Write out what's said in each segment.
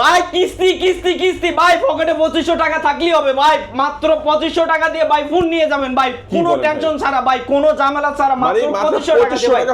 ভাই কিস্তি কিস্তি কিস্তি। ভাই পকেটে পঁচিশশো টাকা থাকলেই হবে। ভাই মাত্র পঁচিশশো টাকা দিয়ে ভাই ফোন নিয়ে যাবেন। ভাই কোনো টেনশন ছাড়া ভাই কোনো ঝামেলা ছাড়া মানে মাত্র মাত্র পঁচিশশো টাকা দিয়ে ভাই।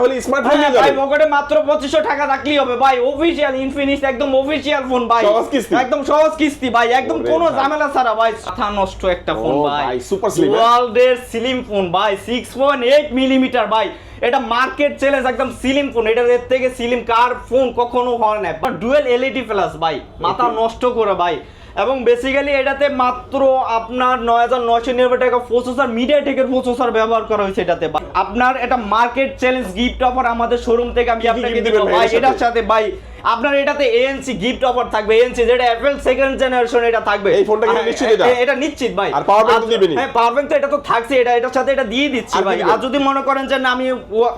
হ্যাঁ, ভাই পকেটে মাত্র পঁচিশশো টাকা থাকলেই হবে। ভাই অফিসিয়াল ইনফিনিক্স একদম অফিসিয়াল ফোন ভাই। কিস্তি। একদম সহজ কিস্তি ভাই। একদম কোনো ঝামেলা ছাড়া ভাই। মাথা নষ্ট একটা ফোন ভাই। slim, হ্যাঁ? ওয়ার্ল্ডের স্লিম ফোন ভাই। সিক্স পয়েন্ট এইট মিলিমিটার ভাই। এটা মার্কেট চ্যালেঞ্জ একদম সিলিম ফোন এটা এর থেকে সিলিম কার ফোন কখনো হয় না। বাট ডুয়েল এলইডি প্লাস ভাই মাথা নষ্ট করে ভাই। এবং বেসিক্যালি এটাতে মাত্র আপনার নয় হাজার নয়শো নিরানব্বই টাকা প্রসেসর মিডিয়া টেকের প্রসেসর ব্যবহার করা হয়েছে এটাতে আপনার এটা মার্কেট চ্যালেঞ্জ গিফট অফার আমাদের শোরুম থেকে আমি আপনাকে দেবো ভাই এটার? সাথে ভাই আপনার এটাতে এএনসি গিফট অফার থাকবে এএনসি যেটা অ্যাপেল সেকেন্ড জেনারেশন এটা থাকবে। এই ফোনটা কিন্তু নিশ্চিত এটা? এটা নিশ্চিত ভাই। আর bank তো দিবেনই? হ্যাঁ পাওয়ার ব্যাংক তো এটা তো থাকছে এটা এটার সাথে এটা দিয়ে দিচ্ছি ভাই। আর যদি মনে করেন যে না আমি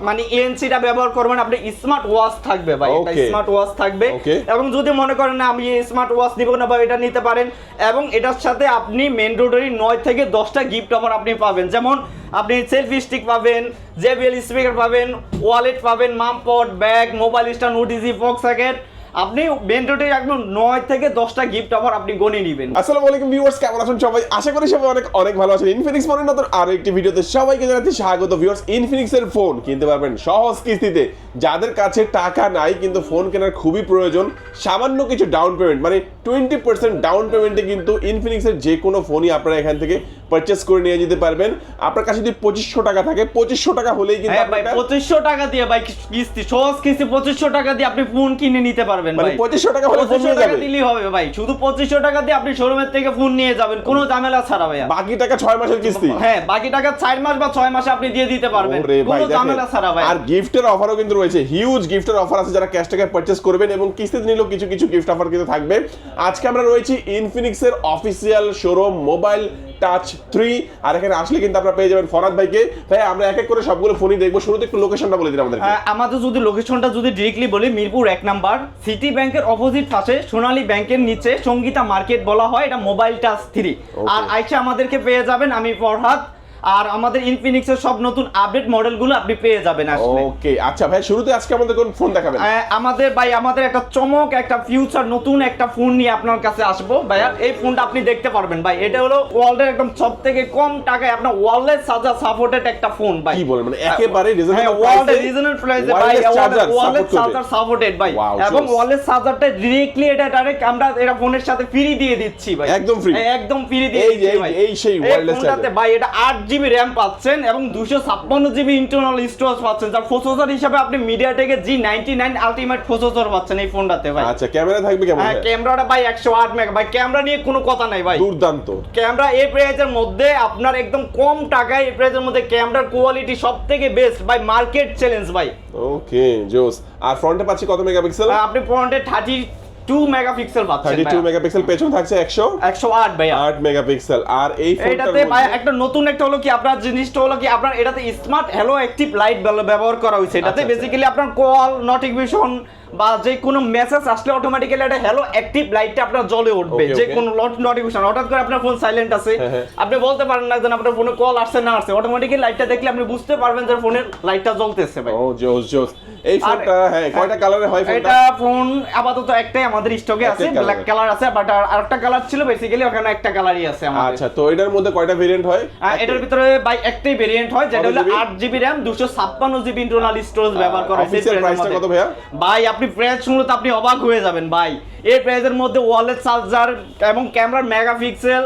মানে এএনসি টা ব্যবহার করবেন আপনি স্মার্ট ওয়াচ থাকবে ভাই এটা স্মার্ট ওয়াচ থাকবে। এবং যদি মনে করেন না আমি স্মার্ট ওয়াচ দিব না বা এটা নিতে পারেন এবং এটার সাথে আপনি মেন রোডেরই নয় থেকে দশটা গিফট অফার আপনি পাবেন। যেমন আপনি সেলফি স্টিক পাবেন জেবিএল স্পিকার পাবেন ওয়ালেট পাবেন মামপট ব্যাগ মোবাইল স্ট্যান্ড ওটিজি ফক্স স্যাকেট আপনি মেন রোডে একদম নয় থেকে দশটা গিফট অফার আপনি গনে নেবেন। আসসালামু আলাইকুম ভিউয়ার্স কেমন আছেন সবাই? আশা করি সবাই অনেক অনেক ভালো আছেন। ইনফিনিক্স ফোনের নতুন আরও একটি ভিডিওতে সবাইকে জানাচ্ছি স্বাগত। ভিউয়ার্স ইনফিনিক্স এর ফোন কিনতে পারবেন সহজ কিস্তিতে। যাদের কাছে টাকা নাই কিন্তু ফোন কেনার খুবই প্রয়োজন সামান্য কিছু ডাউন পেমেন্ট মানে টোয়েন্টি পার্সেন্ট ডাউন পেমেন্টে কিন্তু ইনফিনিক্স এর যে কোনো ফোনই আপনারা এখান থেকে পারচেস করে নিয়ে যেতে পারবেন। আপনার কাছে যদি পঁচিশশো টাকা থাকে পঁচিশশো টাকা হলেই কিন্তু হ্যাঁ পঁচিশশো টাকা দিয়ে ভাই কিস্তি সহজ কিস্তি পঁচিশশো টাকা দিয়ে আপনি ফোন কিনে নিতে পারবেন। মানে ভাই। 2500 টাকা হলে ফোন নিয়ে টাকা দিলেই হবে ভাই। শুধু পঁচিশশো টাকা দিয়ে আপনি শোরুমের থেকে ফোন নিয়ে যাবেন। কোনো ঝামেলা ছাড়া ভাইয়া। বাকি টাকা ছয় মাসের কিস্তি। হ্যাঁ বাকি টাকা চার মাস বা ছয় মাসে আপনি দিয়ে দিতে পারবেন। ভাই কোনো ঝামেলা ছাড়া ভাই আর গিফটের অফারও কিন্তু রয়েছে। হিউজ গিফটের অফার আছে যারা ক্যাশ টাকায় পারচেস করবেন এবং কিস্তিতে নিলেও কিছু কিছু গিফট অফার কিন্তু থাকবে। আজকে আমরা রয়েছি ইনফিনিক্সের official showroom mobile touch three আর এখানে আসলে কিন্তু আপনারা পেয়ে যাবেন ফরাদ ভাইকে। ভাই আমরা এক এক করে সবগুলো ফোনই দেখব। শুরুতে একটু লোকেশনটা বলে দিন আমাদের আমাদের যদি লোকেশনটা যদি ডিরেক্টলি বলি মিরপুর এক নাম্বার। সিটি ব্যাংকের অপোজিট পাশে সোনালী ব্যাংকের নিচে সঙ্গীতা মার্কেট বলা হয়। এটা মোবাইল টাচ থ্রি. আর আইসা আমাদেরকে পেয়ে যাবেন আমি ফরহাদ। আর আমাদের ইনফিনিক্সের সব নতুন আপডেট মডেলগুলো আপনি পেয়ে যাবেন আসলে। ওকে আচ্ছা ভাই শুরুতে আজকে আমাদের কোন ফোন দেখাবেন? আমাদের ভাই আমাদের একটা চমক একটা ফিউচার নতুন একটা ফোন নিয়ে আপনার কাছে আসব। ভাইয়া এই ফোনটা আপনি দেখতে পারবেন ভাই। এটা হলো ওয়ার্ল্ডের একদম সব থেকে কম টাকায় আপনার ওয়ার্ল্ডের সাজা সাপোর্টেড একটা ফোন ভাই। কি বলেন মানে একেবারে হ্যাঁ price-এ ওয়ার্ল্ডের রিজনেবল প্রাইসে ভাই ওয়ার্ল্ডের চার্জার সাপোর্টেড ভাই। এবং। ওয়ার্ল্ডের চার্জারটা ডিরেক্টলি এটা ডাইরেক্ট আমরা এটা ফোনের সাথে ফ্রি দিয়ে দিচ্ছি ভাই। একদম? হ্যাঁ, একদম ফ্রি দিয়ে দিচ্ছি ভাই। এই সেই ফোনটাতে charger। ভাই এটা আট জিবি র্যাম পাচ্ছেন এবং দুশো ছাপ্পান্ন জিবি ইন্টারনাল স্টোরেজ পাচ্ছেন যার প্রসেসর হিসাবে আপনি মিডিয়াটেকের G ninety nine ultimate processor পাচ্ছেন এই ফোনটাতে ভাই। আচ্ছা ক্যামেরা থাকবে কেমন হ্যাঁ? ক্যামেরাটা ভাই একশো আট মেগা ভাই ক্যামেরা নিয়ে কোনো কথা নাই ভাই। দুর্দান্ত। ক্যামেরা এই প্রাইসের মধ্যে আপনার একদম কম টাকায় এই প্রাইসের মধ্যে ক্যামেরার কোয়ালিটি সব থেকে বেস্ট ভাই মার্কেট চ্যালেঞ্জ ভাই। ওকে জোস। আর ফ্রন্টে পাচ্ছি কত মেগাপিক্সেল আপনি ফ্রন্টে থার্টি টু মেগাপিক্সেল পাচ্ছেন মেগাপিক্সেল পেছন থাকছে আট মেগাপিক্সেল আর এই এটাতে ভাই একটা নতুন একটা হলো কি আপনার জিনিসটা হলো কি আপনার এটাতে স্মার্ট হ্যালো অ্যাক্টিভ লাইট ব্যবহার করা হয়েছে। এটাতে আচ্ছা, আচ্ছা। বেসিক্যালি আপনার কল নোটিফিকেশন বা যে কোনো মেসেজ আসলে অটোমেটিক্যালি একটা হ্যালো অ্যাক্টিভ লাইটটা আপনার জ্বলে উঠবে। যে. কোনো নোটিফিকেশন হঠাৎ করে আপনার ফোন সাইলেন্ট আছে। হ্যাঁ, হ্যাঁ। আপনি বলতে পারেন না যে আপনার ফোনে কল আসছে না আসছে। অটোমেটিক্যালি লাইটটা দেখলে আপনি বুঝতে পারবেন যে ফোনের লাইটটা জ্বলতেছে ভাই। ও জোস জোস। এই ফোনটা হ্যাঁ কয়টা কালারে হয় ফোনটা এটা ফোন আপাতত একটাই আমাদের স্টকে আছে ব্ল্যাক কালার আছে বাট আরেকটা কালার ছিল বেসিক্যালি ওখানে একটা কালারই আছে আমাদের আচ্ছা তো এটার মধ্যে কয়টা ভেরিয়েন্ট হয় এটার ভিতরে বাই একটাই ভেরিয়েন্ট হয় যেটা হলো GB? আট জিবি র্যাম দুশো ছাপ্পান্ন জিবি ইন্টারনাল স্টোরেজ ব্যবহার করা হয়েছে এই official price এর price টা মধ্যে। কত ভাইয়া? ভাই আপনি প্রাইস শুনলে তো আপনি অবাক হয়ে যাবেন ভাই এই প্রাইসের মধ্যে ওয়ালেট চার্জার এবং ক্যামেরার megapixel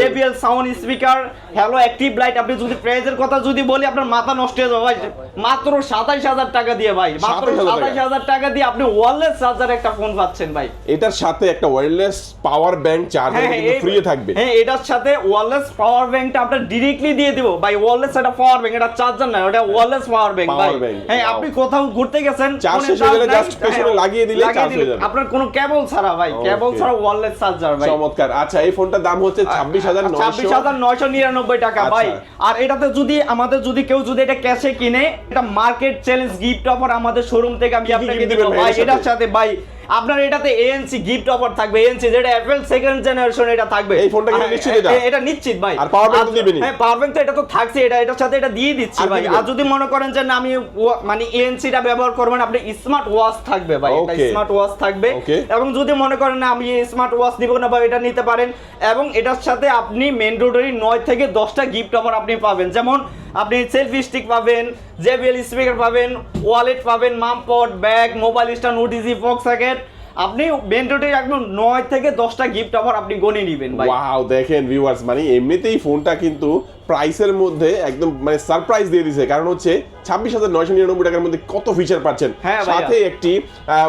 JBL sound speaker hello active light আপনি যদি প্রাইসের কথা যদি বলি আপনার মাথা নষ্ট হয়ে যাবে ভাই। মাত্র সাতাইশ হাজার টাকা দিয়ে ভাই মাত্র সাতাইশ হাজার টাকা দিয়ে আপনি ওয়ালেট চার্জার একটা ফোন পাচ্ছেন ভাই। এটার সাথে একটা wireless power bank charger free থাকবে। হ্যাঁ এটার সাথে ওয়্যারলেস পাওয়ার ব্যাংকটা আপনার ডিরেক্টলি দিয়ে দিব। ভাই ওয়্যারলেস একটা পাওয়ার ব্যাংক এটা চার্জার না ওটা ওয়্যারলেস পাওয়ার ব্যাংক ভাই। হ্যাঁ আপনি কোথাও ঘুরতে গেছেন চার্জ ফোনে শেষ হয়ে গেলে just পেছনে হ্যাঁ, লাগিয়ে দিলে চার্জ হয়ে যাবে। আপনার কোনো কেবল ছাড়া ভাই কেবল ছাড়া ওয়্যারলেস চার্জার ভাই। চমৎকার। আচ্ছা এই ফোনটার দাম হচ্ছে ছাব্বিশ হাজার ছাব্বিশ হাজার নয়শো নিরানব্বই টাকা আচ্ছা। ভাই। আর এটাতে যদি আমাদের যদি কেউ যদি এটা ক্যাশে কিনে এটা মার্কেট চ্যালেঞ্জ গিফট অফার আমাদের শোরুম থেকে আমি আপনাকে দিব ভাই? এটার সাথে ভাই আপনার এটাতে এএনসি গিফট অফার থাকবে এএনসি যেটা অ্যাপেল সেকেন্ড জেনারেশন এটা থাকবে। এই ফোনটা কিনে হ্যাঁ, নিশ্চিত এটা? এটা নিশ্চিত ভাই। আর bank তো দিবেনই? হ্যাঁ পাওয়ার ব্যাংক তো এটা তো থাকছে এটা এটার সাথে এটা দিয়ে দিচ্ছি ভাই। আর যদি মনে করেন যে না আমি মানে এএনসিটা ব্যবহার করবেন আপনি স্মার্ট ওয়াচ থাকবে ভাই। এটা স্মার্ট ওয়াচ থাকবে। এবং যদি মনে করেন না আমি স্মার্ট ওয়াচ নিব না বা এটা নিতে পারেন এবং এটার সাথে আপনি মেন্ডোডারি নয় থেকে দশটা গিফট অফার আপনি পাবেন। যেমন আপনি সেলফি স্টিক পাবেন জেবিএল স্পিকার পাবেন ওয়ালেট পাবেন মামপট ব্যাগ মোবাইল স্ট্যান্ড ওটিজি ফক্স সাকেট আপনি মেন্ডোডারি একদম নয় থেকে দশটা গিফট আমার আপনি গণে নেবেন ভাই। দেখেন ভিউয়ার্স মানে এমনিতেই ফোনটা কিন্তু প্রাইসের মধ্যে একদম মানে সারপ্রাইজ দিয়ে দিছে। কারণ হচ্ছে ছাব্বিশ হাজার নয়শো নিরানব্বই টাকার মধ্যে কত ফিচার পাচ্ছেন? হ্যাঁ সাথে একটি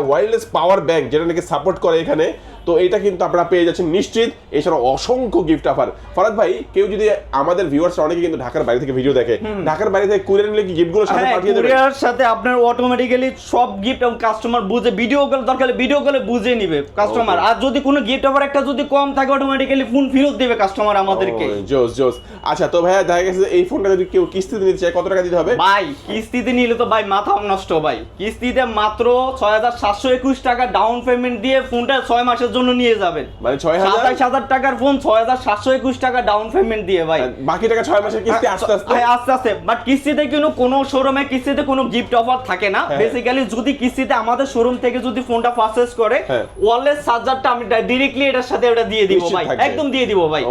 ওয়্যারলেস পাওয়ার ব্যাংক যেটা নাকি সাপোর্ট করে এখানে। তো এটা কিন্তু আপনারা পেয়ে যাচ্ছেন নিশ্চিত। এছাড়া অসংখ্য গিফট অফার ফরাদ ভাই কেউ যদি আমাদের ভিউয়ার্স অনেকে কিন্তু ঢাকার বাইরে থেকে ভিডিও দেখে। ঢাকার বাইরে থেকে কুরিয়ার নিলে কি গিফটগুলো সাথে হ্যাঁ পাঠিয়ে দেবেন? কুরিয়ার সাথে আপনার অটোমেটিক্যালি সব গিফট এবং কাস্টমার বুঝে ভিডিও কল দরকার ভিডিও কলে বুঝে নিবে কাস্টমার আর যদি কোনো গিফট অফার একটা যদি কম থাকে অটোমেটিক্যালি ফোন ফেরত দেবে কাস্টমার আমাদেরকে। জোস জোস আচ্ছা তো ভাইয়া দেখা গেছে এই ফোনটা যদি কেউ কিস্তিতে নিতে চায় কত টাকা দিতে হবে? ভাই কিস্তিতে নিলে তো ভাই মাথা নষ্ট ভাই। কিস্তিতে মাত্র ছয় হাজার সাতশো একুশ টাকা ডাউন পেমেন্ট দিয়ে ফোনটা ছয় মাসের জন্য নিয়ে যাবেন। মানে ছয় হাজার? হাজার টাকার ফোন ছয় হাজার সাতশো একুশ টাকা ডাউন পেমেন্ট দিয়ে ভাই। বাকি টাকা ছয় মাসের কিস্তি আস্তে আস্তে? হ্যাঁ, আস্তে আস্তে। বাট কিস্তিতে কিন্তু কোনো শোরুমে কিস্তিতে কোনো গিফট অফার থাকে না। হ্যাঁ। বেসিক্যালি যদি কিস্তিতে আমাদের শোরুম থেকে যদি ফোনটা পারচেজ করে হ্যাঁ। ওয়ারলেস চার্জারটা আমি ডিরেক্টলি এটার সাথে ওটা দিয়ে দিব ভাই। একদম দিয়ে দিব ভাই।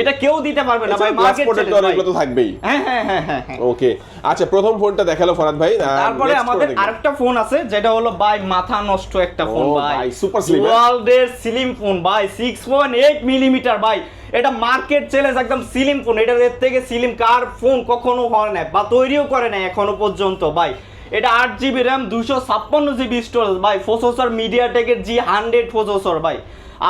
এটা কেউ দিতে পারবে না ভাই মার্কেট এগুলো তো থাকবেই। হ্যাঁ হ্যাঁ হ্যাঁ হ্যাঁ হ্যাঁ। ওকে। আচ্ছা প্রথম ফোনটা দেখাল ফরাদ ভাই। তারপরে আমাদের আরেকটা ফোন আছে যেটা হলো ভাই মাথা নষ্ট একটা ফোন ভাই super হ্যাঁ? ওয়ার্ল্ডের স্লিম ফোন ভাই। সিক্স পয়েন্ট এইট মিলিমিটার ভাই। এটা মার্কেট চ্যালেঞ্জ একদম স্লিম ফোন এটার এর থেকে স্লিম কার ফোন কখনো হয় না বা তৈরিও করে না এখনও পর্যন্ত ভাই। এটা আট জিবি র্যাম দুশো ছাপ্পান্ন জিবি স্টোরেজ ভাই। প্রসেসর মিডিয়াটেকের জি হান্ড্রেড প্রসেসর ভাই।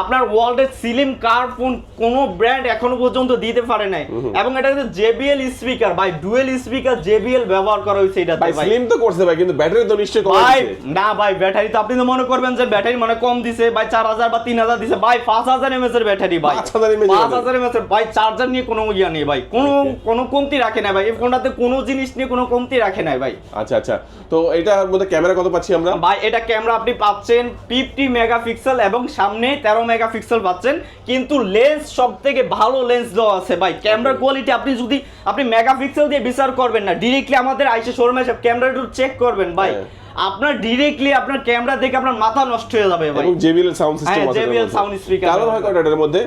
আপনার ওয়ার্ল্ডের সিলিম কার ফোন কোনো ব্র্যান্ড এখনও পর্যন্ত দিতে পারে নাই। এবং এটা কিন্তু জেবিএল স্পিকার ভাই ডুয়েল স্পিকার জেবিএল ব্যবহার করা হয়েছে এটাতে ভাই স্লিম তো করছে ভাই কিন্তু ব্যাটারি তো নিশ্চয়ই কম ভাই না ভাই ব্যাটারি তো আপনি তো মনে করবেন যে ব্যাটারি মানে কম দিছে ভাই চার হাজার বা তিন হাজার দিছে। ভাই পাঁচ হাজার এমএস এর ব্যাটারি ভাই। 5000 mAh পাঁচ হাজার এমএস এর ভাই চার্জার নিয়ে কোনো ইয়া নেই ভাই। কোনো. কোনো কমতি রাখে না ভাই। এই ফোনটাতে কোনো জিনিস নিয়ে কোনো কমতি রাখে না ভাই। আচ্ছা আচ্ছা। তো এটার মধ্যে ক্যামেরা কত পাচ্ছি আমরা? ভাই এটা ক্যামেরা আপনি পাচ্ছেন ফিফটি মেগাপিক্সেল এবং সামনে তেরো মেগাপিক্সেল পাচ্ছেন কিন্তু লেন্স সব থেকে ভালো লেন্স দেওয়া আছে ভাই। ক্যামেরার কোয়ালিটি আপনি যদি আপনি মেগাপিক্সেল দিয়ে বিচার করবেন না ডিরেক্টলি আমাদের আইসে শোরুমে সব ক্যামেরা একটু চেক করবেন ভাই। হ্যাঁ। আপনার ডিরেক্টলি আপনার ক্যামেরা দেখে আপনার মাথা নষ্ট হয়ে যাবে ভাই। এবং JBL সাউন্ড সিস্টেম হ্যাঁ, আছে JBL sound speaker কালার হয় কয়টা এটার মধ্যে?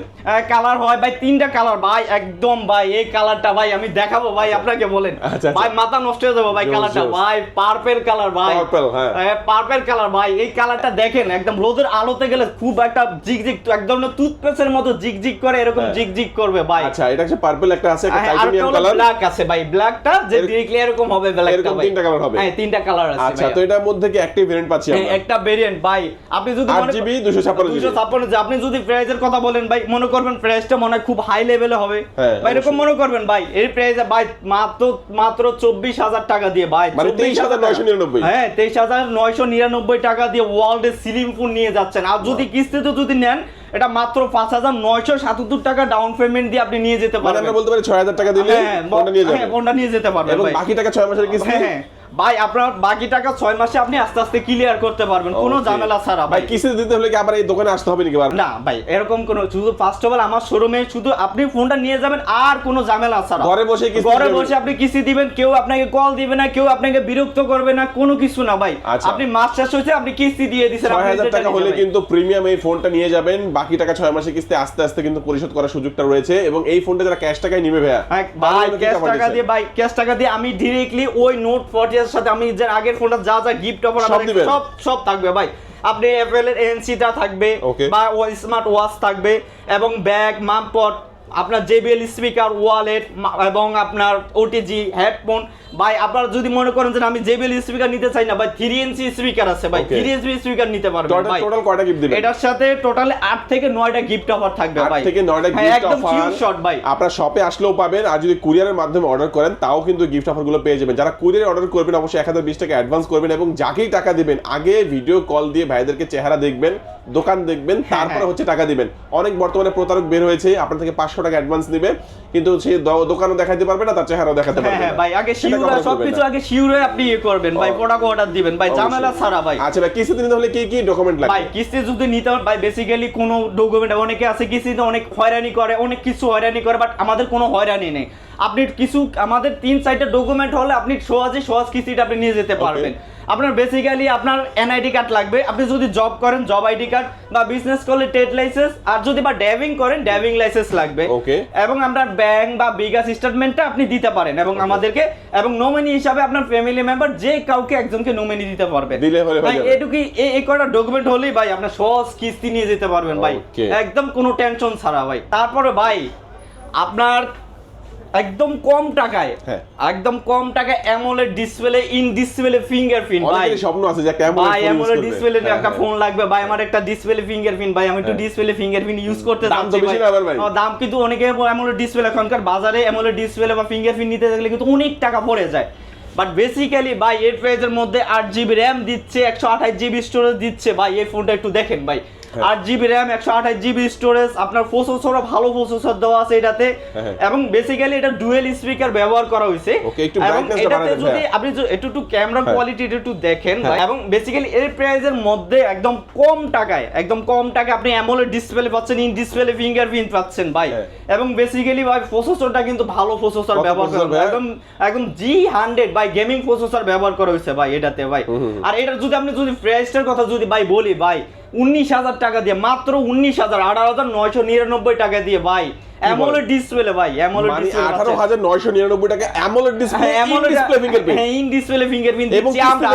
কালার হয় ভাই তিনটা কালার ভাই একদম ভাই এই কালারটা ভাই আমি দেখাবো ভাই আপনাকে বলেন। আচ্ছা, আচ্ছা। ভাই মাথা নষ্ট হয়ে যাবে ভাই কালারটা ভাই পার্পেল কালার ভাই। Purple, হ্যাঁ। পার্পেল কালার ভাই। এই কালারটা দেখেন একদম রোদের আলোতে গেলে খুব একটা জিগজিগ একদম না টুথপেস্টের মতো জিগজিগ করে এরকম হ্যাঁ। জিগজিগ করবে ভাই। আচ্ছা এটা হচ্ছে পার্পল একটা আছে একটা হ্যাঁ, টাইটানিয়াম কালার ব্ল্যাক আছে ভাই। ব্ল্যাকটা যে ডিরেক্টলি এরকম হবে ব্ল্যাকটা এরকম ভাই। তিনটা colour হবে? হ্যাঁ তিনটা কালার আছে আচ্ছা। তো এটার মধ্যে কি অ্যাক্টিভ ভেরিয়েন্ট পাচ্ছি হ্যাঁ, আমরা? একটা ভেরিয়েন্ট ভাই। আপনি যদি আট মনে জিবি দুশো ছাপ্পান্ন দুশো জিবি ছাপ্পান্ন যে আপনি যদি প্রাইজের কথা বলেন ভাই মনে করবেন প্রাইসটা মনে হয় খুব হাই লেভেলে হবে। হ্যাঁ, ভাই এরকম মনে করবেন ভাই এই প্রাইসে ভাই মাত্র মাত্র চব্বিশ হাজার টাকা দিয়ে ভাই মানে 24,999 23,999 হ্যাঁ তেইশ হাজার নয়শো নিরানব্বই টাকা দিয়ে ওয়ার্ল্ডের সিলিং ফোন নিয়ে যাচ্ছেন। আর যদি কিস্তিতে যদি নেন এটা মাত্র পাঁচ হাজার নয়শো সাতাত্তর টাকা ডাউন পেমেন্ট দিয়ে আপনি নিয়ে যেতে মানে পারবেন। বলতে পারি ছয় হাজার টাকা দিলে হ্যাঁ ফোনটা নিয়ে হ্যাঁ, যাবে ফোনটা নিয়ে যেতে পারবেন বাকি টাকা ছয় মাসের কিস্তি? হ্যাঁ। ভাই আপনার বাকি টাকা ছয় মাসে আপনি আস্তে আস্তে ক্লিয়ার করতে পারবেন কোনো. ঝামেলা ছাড়া ভাই কিস্তি দিতে হলে কি আবার এই দোকানে আসতে হবে নাকি না ভাই এরকম কোনো শুধু ফার্স্ট অফ অল আমার শোরুমে শুধু আপনি ফোনটা নিয়ে যাবেন আর কোনো ঝামেলা ছাড়া। ঘরে বসে ঘরে বসে আপনি কিস্তি দিবেন কেউ আপনাকে কল দিবে না কেউ আপনাকে বিরক্ত করবে না কোনো কিছু না ভাই। আচ্ছা। আপনি মাস শেষ হয়েছে আপনি কিস্তি দিয়ে দিচ্ছেন ছয় হাজার টাকা হলে কিন্তু প্রিমিয়াম এই ফোনটা নিয়ে যাবেন বাকি টাকা ছয় মাসের কিস্তি আস্তে আস্তে কিন্তু পরিশোধ করার সুযোগটা রয়েছে এবং এই ফোনটা যারা ক্যাশ টাকায় নিবে ভাইয়া হ্যাঁ, ভাই ক্যাশ টাকা টাকা দিয়ে ভাই ক্যাশ টাকা দিয়ে আমি ডিরেক্টলি ওই নোট ফর্টি এর সাথে আমি যে আগের ফোনটা যা যা গিফট অফার সব সব সব থাকবে ভাই আপনি অ্যাপেল এর এনসিটা থাকবে. বা স্মার্ট ওয়াচ থাকবে এবং ব্যাগ মামপট আপনার জেবিএল স্পিকার ওয়ালেট এবং আপনার ওটিজি হেডফোন। ভাই আপনারা যদি মনে করেন যে আমি জেবিএল স্পিকার নিতে চাই না ভাই থ্রি ইঞ্চি স্পিকার আছে ভাই থ্রি ইঞ্চি স্পিকার নিতে পারবেন ভাই। টোটাল কয়টা গিফট দিবেন? এটার সাথে টোটাল আট থেকে নয়টা গিফট অফার থাকবে ভাই। থেকে গিফট অফার ভাই। আপনারা শপে আসলেও পাবেন আর যদি কুরিয়ারের মাধ্যমে অর্ডার করেন তাও কিন্তু গিফট অফারগুলো পেয়ে যাবেন। যারা কুরিয়ারে অর্ডার করবেন অবশ্যই 1020 টাকা অ্যাডভান্স করবেন এবং যাকেই টাকা দিবেন আগে ভিডিও কল দিয়ে ভাইদেরকে চেহারা দেখবেন দোকান দেখবেন হ্যাঁ, তারপরে হ্যাঁ। হচ্ছে টাকা দিবেন। অনেক বর্তমানে প্রতারক বের হয়েছে আপনার থেকে 500 একশো টাকা অ্যাডভান্স নিবে কিন্তু সে দোকানও দেখাতে পারবে না তার চেহারাও দেখাতে হ্যাঁ, পারবে হ্যাঁ ভাই আগে শিউরে সবকিছু আগে শিউরে আপনি ইয়ে করবেন ভাই প্রোডাক্ট অর্ডার দিবেন। ভাই ঝামেলা সারা ভাই। আচ্ছা ভাই কিস্তিতে নিতে হলে কি কি ডকুমেন্ট লাগবে? ভাই কিস্তি যদি নিতে হয় ভাই বেসিক্যালি কোনো ডকুমেন্ট অনেকে আছে কিস্তিতে অনেক হয়রানি করে অনেক কিছু হয়রানি করে বাট আমাদের কোনো হয়রানি নেই। আপনি কিছু আমাদের তিন সাইডের ডকুমেন্ট হলে আপনি সহজে সহজ কিস্তিটা আপনি নিয়ে যেতে পারবেন। আপনার বেসিক্যালি আপনার এনআইডি কার্ড লাগবে। আপনি যদি জব করেন জব আইডি কার্ড বা বিজনেস করলে ট্রেড লাইসেন্স আর যদি বা ড্রাইভিং করেন ড্রাইভিং লাইসেন্স লাগবে. এবং আপনার ব্যাংক বা বিকাশ স্টেটমেন্টটা আপনি দিতে পারেন এবং আমাদেরকে এবং নমিনি হিসাবে আপনার ফ্যামিলি মেম্বার যে কাউকে একজনকে নমিনি দিতে পারবে। ভাই এটুকুই এই এই কটা ডকুমেন্ট হলেই ভাই আপনার সহজ কিস্তি নিয়ে যেতে পারবেন ভাই। একদম কোনো টেনশন ছাড়া ভাই। তারপরে ভাই আপনার একদম কম টাকায় হ্যাঁ। একদম কম টাকায় AMOLED display in display fingerprint ভাই স্বপ্ন আছে যে একটা অ্যামোলেড ডিসপ্লে হ্যাঁ, একটা হ্যাঁ। ফোন লাগবে ভাই আমার একটা ডিসপ্লে ফিঙ্গারপ্রিন্ট ভাই আমি একটু হ্যাঁ। ডিসপ্লে ফিঙ্গারপ্রিন্ট ইউজ করতে দাম তো বেশি না আবার ভাই। দাম কিন্তু অনেকে অ্যামোলেড ডিসপ্লে এখনকার বাজারে অ্যামোলেড ডিসপ্লে বা ফিঙ্গারপ্রিন্ট নিতে গেলে কিন্তু অনেক টাকা পড়ে যায় বাট বেসিক্যালি ভাই এর প্রাইজের মধ্যে আট জিবি র্যাম দিচ্ছে একশো আঠাশ জিবি স্টোরেজ দিচ্ছে ভাই এই ফোনটা একটু দেখেন ভাই হ্যাঁ। আট জিবি র্যাম একশো আঠাশ জিবি স্টোরেজ আপনার প্রসেসরও ভালো প্রসেসর দেওয়া আছে এটাতে হ্যাঁ। এবং বেসিক্যালি এটা ডুয়েল স্পিকার ব্যবহার করা হয়েছে এবং এটাতে যদি আপনি একটু একটু ক্যামেরা হ্যাঁ। কোয়ালিটি একটু দেখেন হ্যাঁ। এবং বেসিক্যালি এর প্রাইসের মধ্যে একদম কম টাকায় একদম কম টাকায় আপনি অ্যামোলেড ডিসপ্লে পাচ্ছেন ইন ডিসপ্লে ফিঙ্গারপ্রিন্ট পাচ্ছেন ভাই হ্যাঁ। এবং বেসিক্যালি ভাই প্রসেসরটা কিন্তু ভালো প্রসেসর ব্যবহার করা? একদম একদম G hundred by gaming processor ব্যবহার করা হয়েছে ভাই এটাতে ভাই। আর এটা যদি আপনি যদি প্রাইসটার কথা যদি ভাই বলি ভাই উনিশ হাজার টাকা দিয়ে মাত্র উনিশ হাজার আঠারো হাজার নয়শো নিরানব্বই টাকা দিয়ে ভাই। অ্যামোলেড ডিসপ্লে ভাই অ্যামোলেড মানে ডিসপ্লে টাকা অ্যামোলেড ডিসপ্লে হ্যাঁ, ডিসপ্লে ফিঙ্গারপ্রিন্ট হ্যাঁ, দিচ্ছি আমরা,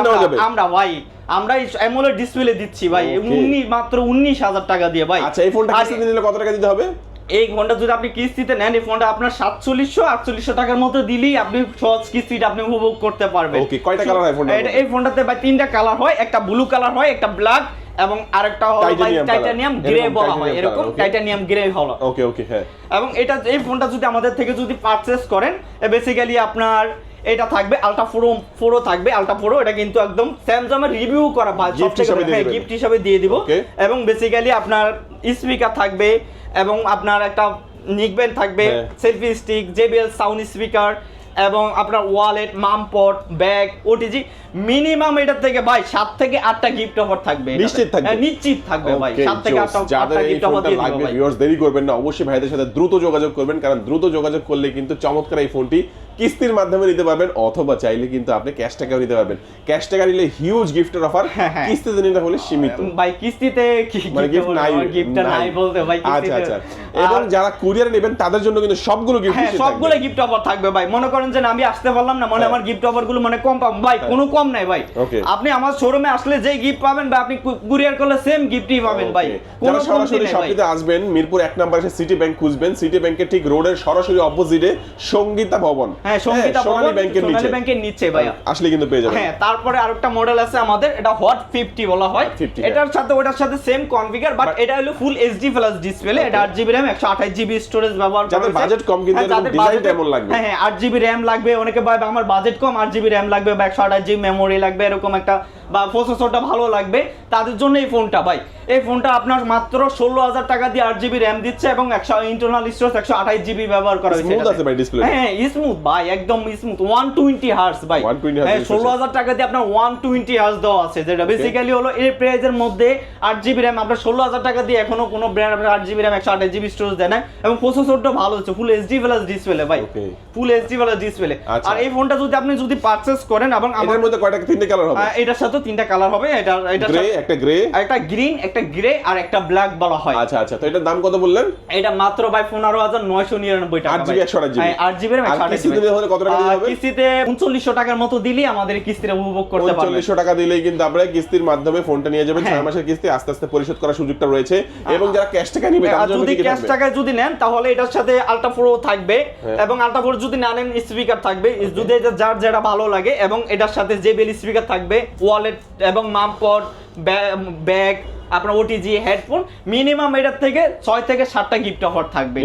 আমরা, ভাই আমরা অ্যামোলেড ডিসপ্লে দিচ্ছি ভাই। উনি মাত্র উনিশ হাজার টাকা দিয়ে ভাই। আচ্ছা এই ফোনটা কিস্তিতে নিলে কত টাকা দিতে হবে? এই ফোনটা যদি আপনি কিস্তিতে নেন এই ফোনটা আপনার সাতচল্লিশশো আটচল্লিশশো টাকার মতো দিলেই আপনি সহজ কিস্তিটা আপনি উপভোগ করতে পারবেন। ওকে কয়টা কালার হয় ফোনটা এটা- এই ফোনটাতে ভাই তিনটা কালার হয় একটা ব্লু কালার হয় একটা ব্ল্যাক এবং আরেকটা হলো ভাই টাইটানিয়াম গ্রে বলা হয় এরকম টাইটানিয়াম গ্রে হলো। ওকে ওকে হ্যাঁ। এবং এটা এই ফোনটা যদি আমাদের থেকে যদি পারচেস করেন বেসিক্যালি আপনার এটা থাকবে আলট্রা প্রো প্রো থাকবে আলট্রা প্রো এটা কিন্তু একদম স্যামসাং এর রিভিউ করা Gift হিসাবে দিবেন। গিফট হিসাবে দিয়ে দিব. এবং বেসিক্যালি আপনার স্পিকার থাকবে এবং আপনার একটা নিকব্যান্ড থাকবে হ্যাঁ। Selfie stick JBL sound speaker এবং আপনার ওয়ালেট মামপট ব্যাগ ওটিজি মিনিমাম এটার থেকে ভাই সাত থেকে আটটা গিফট অফার থাকবে নিশ্চিত থাকবে? হ্যাঁ, নিশ্চিত থাকবে ভাই সাত থেকে আটটা গিফট অফার দিয়ে লাগবে ভিউয়ার্স দেরি করবেন না অবশ্যই ভাইদের সাথে দ্রুত যোগাযোগ করবেন কারণ দ্রুত যোগাযোগ করলে কিন্তু চমৎকার এই ফোনটি কিস্তির মাধ্যমে নিতে পারবেন অথবা চাইলে কিন্তু আপনি ক্যাশ টাকাও নিতে পারবেন। ক্যাশ টাকা নিলে হিউজ গিফটের অফার হ্যাঁ, হ্যাঁ। কিস্তিতে নিতে হলে সীমিত। ভাই কিস্তিতে মানে গিফট নাই আমার গিফটটা নাই বলতে ভাই আচ্ছা আচ্ছা। এবং যারা কুরিয়ারে নেবেন তাদের জন্য কিন্তু সবগুলো গিফট হ্যাঁ সবগুলো গিফট অফার থাকবে ভাই। মনে করেন যে আমি আসতে পারলাম না মানে হ্যাঁ। আমার গিফট অফারগুলো মানে কম পাবো। ভাই কোনো কম নাই ভাই। আপনি আমার শোরুমে আসলে যে গিফট পাবেন বা আপনি কুরিয়ার করলে সেম গিফটই পাবেন ভাই। কোনো সরাসরি শপিতে আসবেন মিরপুর এক নম্বর এসে সিটি ব্যাংক খুঁজবেন সিটি ব্যাংকের ঠিক রোডের সরাসরি অপোজিটে সঙ্গীতা ভবন। হ্যাঁ সঙ্গীতা ভবন সোনালী ব্যাংকের নিচে। ভাইয়া। আসলে কিন্তু পেয়ে যাবেন। হ্যাঁ তারপরে আরেকটা মডেল আছে আমাদের এটা হট ফিফটি বলা হয়। এটার সাথে ওটার সাথে সেম কনফিগার বাট এটা হলো ফুল এইচডি প্লাস ডিসপ্লে এটা আট জিবি র্যাম একশো আঠাশ জিবি স্টোরেজ ব্যবহার করা যাদের budget কম কিন্তু হ্যাঁ, এরকম যাদের design লাগবে। হ্যাঁ হ্যাঁ আট জিবি র্যাম লাগবে অনেকে ভাই আমার বাজেট কম আট জিবি র্যাম লাগবে বা একশো আঠাশ জিবি মেমোরি লাগবে এরকম একটা বা প্রসেসরটা ভালো লাগবে তাদের জন্য এই ফোনটা ভাই। এই ফোনটা আপনার মাত্র ষোলো হাজার টাকা দিয়ে আট জিবি র্যাম দিচ্ছে এবং একশো ইন্টারনাল স্টোরেজ একশো আঠাশ জিবি ব্যবহার করা হয়েছে? হ্যাঁ স্মুথ ভাই একদম স্মুথ ওয়ান টোয়েন্টি হার্স ভাই। হ্যাঁ ষোলো হাজার টাকা দিয়ে আপনার ওয়ান টোয়েন্টি হার্স দেওয়া আছে যেটা বেসিক্যালি হলো এই প্রাইজের মধ্যে আট জিবি র্যাম আপনার ষোলো হাজার টাকা দিয়ে এখনও কোনো ব্র্যান্ড আপনার আট জিবি র্যাম একশো আঠাশ জিবি স্টোরেজ দেয় না এবং প্রসেসরটা ভালো হচ্ছে ফুল এইচডি প্লাস ডিসপ্লে ভাই। Full HD plus display. আর এই ফোনটা যদি আপনি যদি পারচেস করেন এবং আমার মধ্যে কয়টা তিনটে কালার হবে? এটার সাথে তিনটা কালার হবে এটা এটা গ্রে একটা গ্রে একটা গ্রিন একটা গ্রে আর একটা ব্ল্যাক বলা হয়। আচ্ছা আচ্ছা। তো এটার দাম কত বললেন? এটা মাত্র ভাই পনেরো হাজার নয়শো নিরানব্বই টাকা 8 GB, 128 GB হ্যাঁ, আট জিবি আর কিস্তিতে দিলে হলে কত টাকা দিতে হবে? কিস্তিতে উনচল্লিশশো টাকার মতো দিলেই আমাদের কিস্তিটা উপভোগ করতে পারবেন উনচল্লিশশো টাকা দিলেই কিন্তু আপনারা কিস্তির মাধ্যমে ফোনটা নিয়ে যাবেন হ্যাঁ। মাসের কিস্তি আস্তে আস্তে পরিশোধ করার সুযোগটা রয়েছে এবং যারা ক্যাশ টাকা নিবে আর জন্য যদি কি কি ক্যাশ থাকবে? যদি নেন তাহলে এটার সাথে আলট্রা প্রো থাকবে হ্যাঁ। এবং আলট্রা প্রো যদি না নেন স্পিকার থাকবে যদি যার যেটা ভালো লাগে এবং এটার সাথে জেবিএল স্পিকার থাকবে ওয়ালেট এবং মামপট ব্যাগ আপনার ওটিজি হেডফোন মিনিমাম এটার থেকে ছয় থেকে সাতটা গিফট অফার থাকবে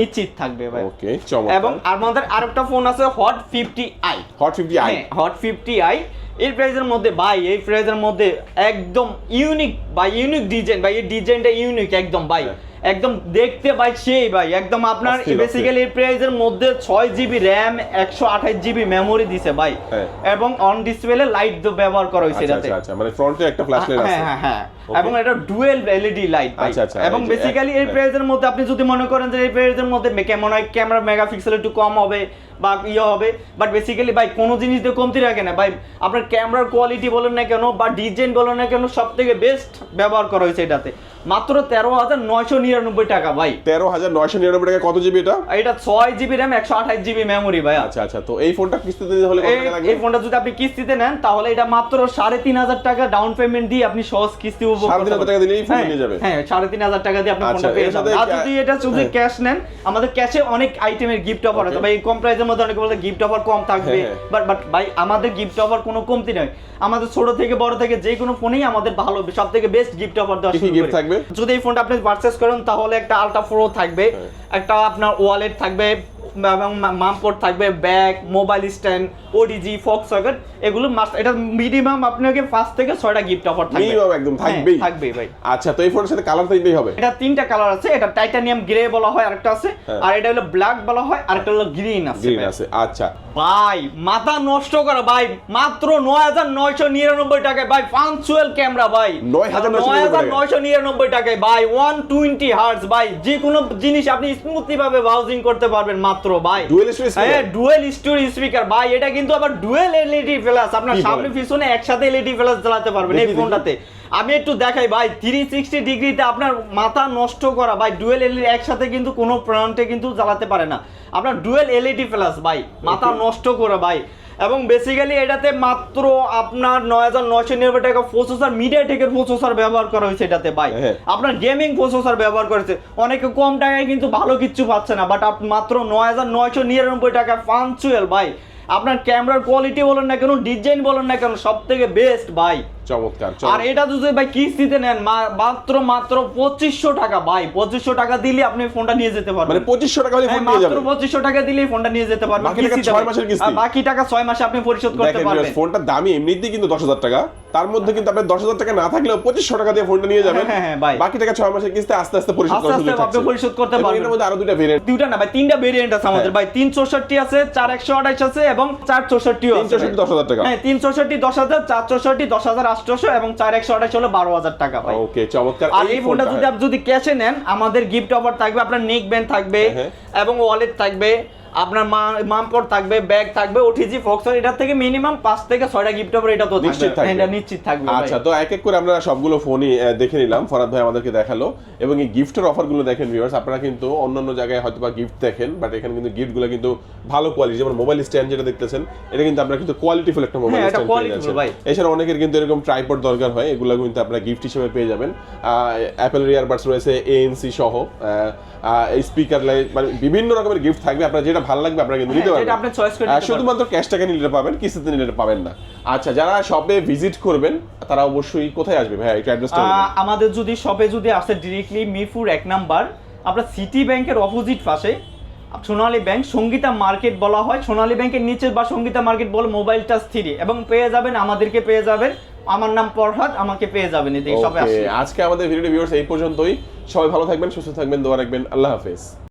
নিশ্চিত থাকবে। ভাই। ওকে এবং আমাদের আরেকটা ফোন আছে hot fifty i hot fifty i hot fifty i এই প্রাইজের মধ্যে ভাই এই প্রাইজের মধ্যে একদম ইউনিক বা ইউনিক ডিজাইন ভাই এই ডিজাইনটা ইউনিক একদম ভাই। হ্যাঁ। একদম দেখতে ভাই সেই ভাই একদম আপনার বেসিক্যালি এই প্রাইজের মধ্যে ছয় জিবি র্যাম একশো আঠাশ জিবি মেমোরি দিছে ভাই। হ্যাঁ। এবং অন ডিসপ্লে লাইট ব্যবহার করা হয়েছে আচ্ছা এটাতে। আচ্ছা আচ্ছা মানে ফ্রন্টে একটা ফ্ল্যাশ লাইট আছে। হ্যাঁ হ্যাঁ. এবং এটা ডুয়েল এলইডি লাইট আচ্ছা, আচ্ছা, এবং বেসিক্যালি এই প্রাইজের মধ্যে আপনি যদি মনে করেন যে এই প্রাইজের মধ্যে কেমন হয় ক্যামেরা মেগাপিক্সেল একটু কম হবে বা ইয়ে হবে বাট বেসিক্যালি ভাই কোনো জিনিস দিয়ে কমতি রাখে না। ভাই আপনার ক্যামেরার কোয়ালিটি বলেন না কেন বা ডিজাইন বলেন না কেন সব থেকে বেস্ট ব্যবহার করা হয়েছে এটাতে। মাত্র তেরো হাজার নয়শো নিরানব্বই টাকা ভাই। তেরো হাজার নয়শো নিরানব্বই টাকা কত জিবি এটা? এটা ছয় জিবি র্যাম একশো আঠাশ জিবি মেমোরি ভাই। আচ্ছা আচ্ছা তো এই ফোনটা কিস্তিতে হলে এই- ফোনটা যদি আপনি কিস্তিতে নেন তাহলে এটা মাত্র সাড়ে তিন হাজার টাকা ডাউন পেমেন্ট দিয়ে আপনি সহজ কিস্তি উপভোগ করতে টাকা দিলেই ফোনটা হ্যাঁ, নিয়ে যাবে? হ্যাঁ টাকা দিয়ে আপনি আচ্ছা, ফোনটা পেয়ে যাবেন আর যদি এটা যদি হ্যাঁ। ক্যাশ নেন আমাদের ক্যাশে অনেক আইটেমের গিফট অফার আছে ভাই কম প্রাইসের মধ্যে অনেকে বলে গিফট অফার কম থাকবে। বাট বাট ভাই আমাদের গিফট অফার কোনো কমতি নয় আমাদের ছোট থেকে বড় থেকে যে কোনো ফোনেই আমাদের ভালো সব থেকে বেস্ট গিফট অফার দেওয়া শুরু gift থাকবে? যদি এই ফোনটা আপনি পারচেস করেন তাহলে একটা আলট্রা প্রো থাকবে। একটা আপনার ওয়ালেট থাকবে এবং মামপোর্ট থাকবে bag mobile stand OTG Fox socket এগুলো মাস্ট এটা মিনিমাম আপনাকে পাঁচ থেকে ছয়টা গিফট অফার থাকবে। Minimum একদম হ্যাঁ, থাকবেই। থাকবে ভাই। আচ্ছা তো এই ফোনের সাথে কালার দিতেই হবে। এটা তিনটা কালার আছে এটা টাইটানিয়াম গ্রে বলা হয় আরেকটা আছে হ্যাঁ। আর এটা হলো ব্ল্যাক বলা হয় আরেকটা হলো গ্রিন আছে গ্রিন আছে আচ্ছা। ভাই মাথা নষ্ট করা ভাই মাত্র নয় হাজার নয়শো নিরানব্বই টাকায় ভাই পাঞ্চুয়াল ক্যামেরা ভাই। 9,999 নয় হাজার নয়শো নিরানব্বই টাকায় ভাই ওয়ান টোয়েন্টি হার্টস ভাই যে কোনো জিনিস আপনি স্মুথলি ভাবে ব্রাউজিং করতে পারবেন মাত্র ভাই। Dual story হ্যাঁ ডুয়েল স্টোরি স্পিকার ভাই এটা কিন্তু আবার ডুয়েল এলইডি ফ্ল্যাশ আপনার সামনে পিছনে একসাথে এলইডি ফ্ল্যাশ চালাতে পারবেন এই। ফোনটাতে। আমি একটু দেখাই ভাই থ্রি সিক্সটি ডিগ্রিতে আপনার মাথা নষ্ট করা ভাই ডুয়েল এলইডি একসাথে কিন্তু কোনো প্রান্তে কিন্তু চালাতে পারে না। আপনার ডুয়েল এলইডি ফ্ল্যাশ ভাই মাথা নষ্ট করে ভাই। এবং বেসিক্যালি এটাতে মাত্র আপনার নয় হাজার নয়শো নিরানব্বই টাকা প্রসেসর মিডিয়া টেকের প্রসেসর ব্যবহার করা হয়েছে এটাতে ভাই। হ্যাঁ। আপনার গেমিং প্রসেসর ব্যবহার করেছে। অনেকে কম টাকায় কিন্তু ভালো কিচ্ছু পাচ্ছে না বাট মাত্র নয় হাজার নয়শো নিরানব্বই টাকা পাঞ্চুয়াল ভাই। আপনার ক্যামেরার কোয়ালিটি বলেন না কেন ডিজাইন বলেন না কেন সব থেকে বেস্ট ভাই। চমৎকার আর এটা যদি ভাই কিস্তিতে নেন মাত্র মাত্র পঁচিশশো টাকা ভাই। পঁচিশশো টাকা দিলে আপনি ফোনটা নিয়ে যেতে পারবেন। মানে পঁচিশশো টাকা হ্যাঁ, মাত্র পঁচিশশো টাকা দিলেই ফোনটা নিয়ে যেতে পারবেন বাকি টাকা ছয় মাসের কিস্তি। বাকি টাকা ছয় মাসে আপনি পরিশোধ করতে পারবেন। ফোনটার দামি এমনিতেই কিন্তু দশ হাজার টাকা। তার মধ্যে কিন্তু আপনার দশ হাজার টাকা না থাকলেও পঁচিশশো টাকা দিয়ে ফোনটা নিয়ে যাবেন। হ্যাঁ, হ্যাঁ। বাকি টাকা ছয় মাসের কিস্তি আস্তে আস্তে পরিশোধ করার আপনি পরিশোধ করতে পারবেন। এটার মধ্যে আরও দুইটা ভেরিয়েন্ট দুইটা না ভাই তিনটা ভেরিয়েন্ট আছে আমাদের। ভাই তিন চৌষট্টি আছে চার একশো আঠাশ আছে এবং চার চৌষট্টিও আছে। চৌষট্টি দশ হাজার টাকা। হ্যাঁ তিন চৌষট্টি দশ হাজার চার চৌষট্টি দশ হাজার আটশোশো এবং চার একশো আঠাশ হলো বারো হাজার টাকা ওকে চমৎকার আর এই ফোনটা যদি আপনি যদি ক্যাশে নেন আমাদের গিফট অফার থাকবে আপনার নেক ব্যান্ড থাকবে হ্যাঁ। এবং ওয়ালেট থাকবে আপনার মামপট থাকবে ব্যাগ থাকবে ওটিজি ফক্সর এটার থেকে মিনিমাম পাঁচ থেকে ছয়টা গিফট অফার এটা তো নিশ্চিত থাকবে। হ্যাঁ, এটা নিশ্চিত থাকবে আচ্ছা তো এক এক করে আমরা সবগুলো ফোনই দেখে নিলাম। ফরাদ ভাই আমাদেরকে দেখাল। এবং এই গিফটের অফারগুলো দেখেন ভিউয়ার্স আপনারা কিন্তু অন্যান্য জায়গায় হয়তো বা গিফট দেখেন বাট এখানে কিন্তু গিফটগুলো কিন্তু ভালো কোয়ালিটি যেমন মোবাইল স্ট্যান্ড যেটা দেখতেছেন এটা কিন্তু আপনারা কিন্তু কোয়ালিটিফুল একটা মোবাইল এটা স্ট্যান্ড পেয়ে যাচ্ছেন। ভাই। এছাড়া অনেকের কিন্তু এরকম ট্রাইপড দরকার হয় এগুলো কিন্তু আপনারা গিফট হিসেবে পেয়ে যাবেন। অ্যাপেল ইয়ারবাডস রয়েছে এএনসি সহ স্পিকার লাইট মানে বিভিন্ন রকমের গিফট থাকবে আপনার যেটা ভালো লাগবে আপনারা কিন্তু নিতে হ্যাঁ, যেটা পারবেন। শুধুমাত্র ক্যাশ টাকা নিলে পাবেন কিস্তিতে নিলে পাবেন না। আচ্ছা যারা শপে ভিজিট করবেন তারা অবশ্যই কোথায় আসবে ভাই একটু অ্যাড্রেসটা আমাদের যদি শপে যদি আসে ডিরেক্টলি মিরপুর এক নাম্বার আপনার সিটি ব্যাংকের অপোজিট পাশে সোনালী ব্যাংক সঙ্গীতা মার্কেট বলা হয়। সোনালী ব্যাংকের নিচে বা সঙ্গীতা মার্কেট বলে মোবাইল টাচ থ্রি এবং পেয়ে যাবেন আমাদেরকে পেয়ে যাবেন। আমার নাম পরহাদ আমাকে পেয়ে যাবেন এদিকে ওকে আজকে আমাদের ভিডিও ভিউয়ার্স এই পর্যন্তই। সবাই ভালো থাকবেন সুস্থ থাকবেন দোয়া রাখবেন। আল্লাহ হাফেজ।